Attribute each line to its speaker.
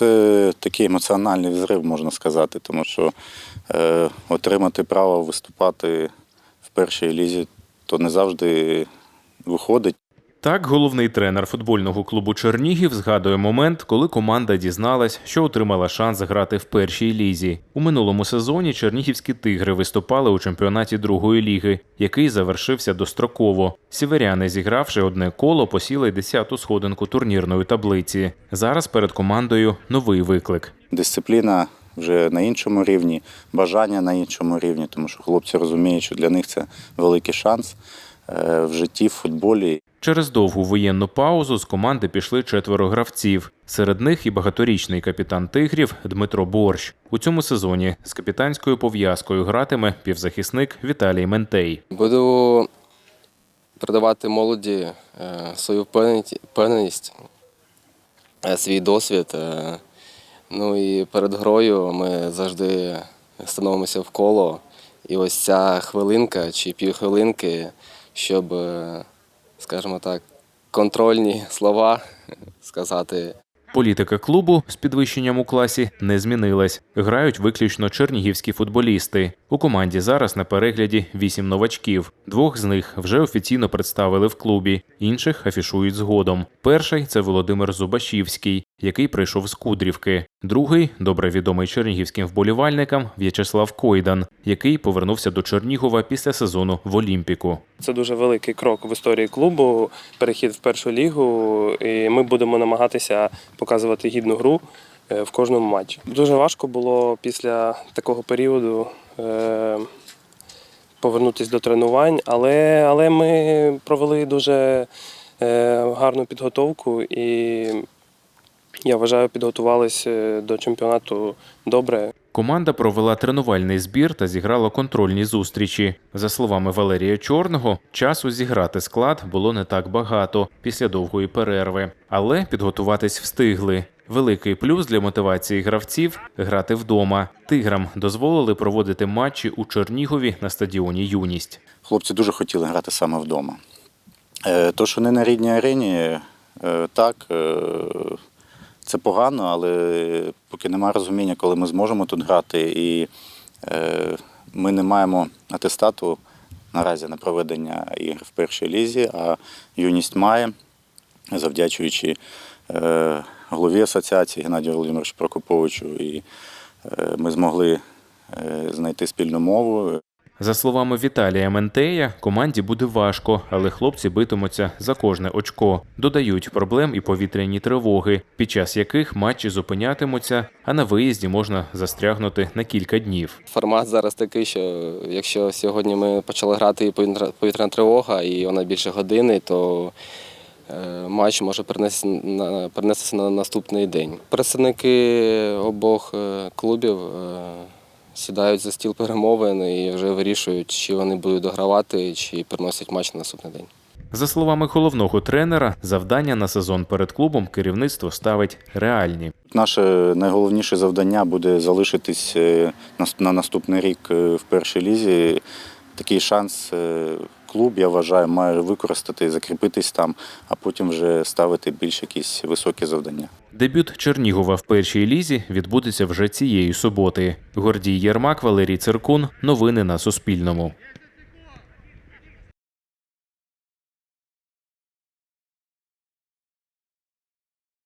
Speaker 1: це такий емоціональний взрив, можна сказати, тому що е, отримати право виступати в першій лізі то не завжди виходить.
Speaker 2: Так, головний тренер футбольного клубу Чернігів згадує момент, коли команда дізналась, що отримала шанс грати в першій лізі. У минулому сезоні чернігівські тигри виступали у чемпіонаті другої ліги, який завершився достроково. Сіверяни, зігравши одне коло, посіли 10-ту сходинку турнірної таблиці. Зараз перед командою новий виклик.
Speaker 1: Дисципліна вже на іншому рівні, бажання на іншому рівні, тому що хлопці розуміють, що для них це великий шанс в житті, в футболі.
Speaker 2: Через довгу воєнну паузу з команди пішли четверо гравців. Серед них і багаторічний капітан тигрів Дмитро Борщ. У цьому сезоні з капітанською пов'язкою гратиме півзахисник Віталій Ментей.
Speaker 3: Буду передавати молоді е, свою впевненість- е, свій досвід. е, Ну і перед грою ми завжди становимося в коло. І ось ця хвилинка чи півхвилинки, щоб, е, скажімо так, контрольні слова сказати
Speaker 2: Політика клубу з підвищенням у класі не змінилась. Грають виключно чернігівські футболісти. У команді зараз на перегляді вісім новачків. Двох з них вже офіційно представили в клубі, інших афішують згодом. Перший це Володимир Зубашівський, який прийшов з Кудрівки. Другий добре відомий чернігівським вболівальникам В'ячеслав Койдан, який повернувся до Чернігова після сезону в Олімпіку.
Speaker 4: Це дуже великий крок в історії клубу, перехід в першу лігу. І ми будемо намагатися показувати гідну гру е, в кожному матчі. Дуже важко було після такого періоду е, повернутися до тренувань, але, але ми провели дуже е, гарну підготовку і я вважаю, підготувалися до чемпіонату добре.
Speaker 2: Команда провела тренувальний збір та зіграла контрольні зустрічі. За словами Валерія Чорного, часу зіграти склад було не так багато після довгої перерви, але підготуватись встигли. Великий плюс для мотивації гравців грати вдома. Тиграм дозволили проводити матчі у Чернігові на стадіоні Юність.
Speaker 1: Хлопці дуже хотіли грати саме вдома. Е, То, що не на рідній арені, е, так, е, це погано, але поки немає розуміння, коли ми зможемо тут грати, і е, ми не маємо атестату наразі на проведення ігр в першій лізі, а юність має, завдячуючи е, голові асоціації Геннадію Володимировичу Прокоповичу. І е, ми змогли е, знайти спільну мову.
Speaker 2: За словами Віталія Ментея, команді буде важко, але хлопці битимуться за кожне очко. Додають проблем і повітряні тривоги, під час яких матчі зупинятимуться, а на виїзді можна застрягнути на кілька днів.
Speaker 3: Формат зараз такий, що якщо сьогодні ми почали грати і повітряна тривога, і вона більше години, то е, матч може перенестися на наступний день. Представники обох е, клубів е, сідають за стіл перемовин і вже вирішують, чи вони будуть догравати, чи переносять матч на наступний день.
Speaker 2: За словами головного тренера, завдання на сезон перед клубом керівництво ставить реальні.
Speaker 1: Наше найголовніше завдання буде залишитись е, на наступний рік е, в першій лізі. Такий шанс е, клуб, я вважаю, має використати, закріпитись там, а потім вже ставити більш якісь високі завдання.
Speaker 2: Дебют Чернігова в першій лізі відбудеться вже цієї суботи. Гордій Єрмак, Валерій Циркун. Новини на Суспільному.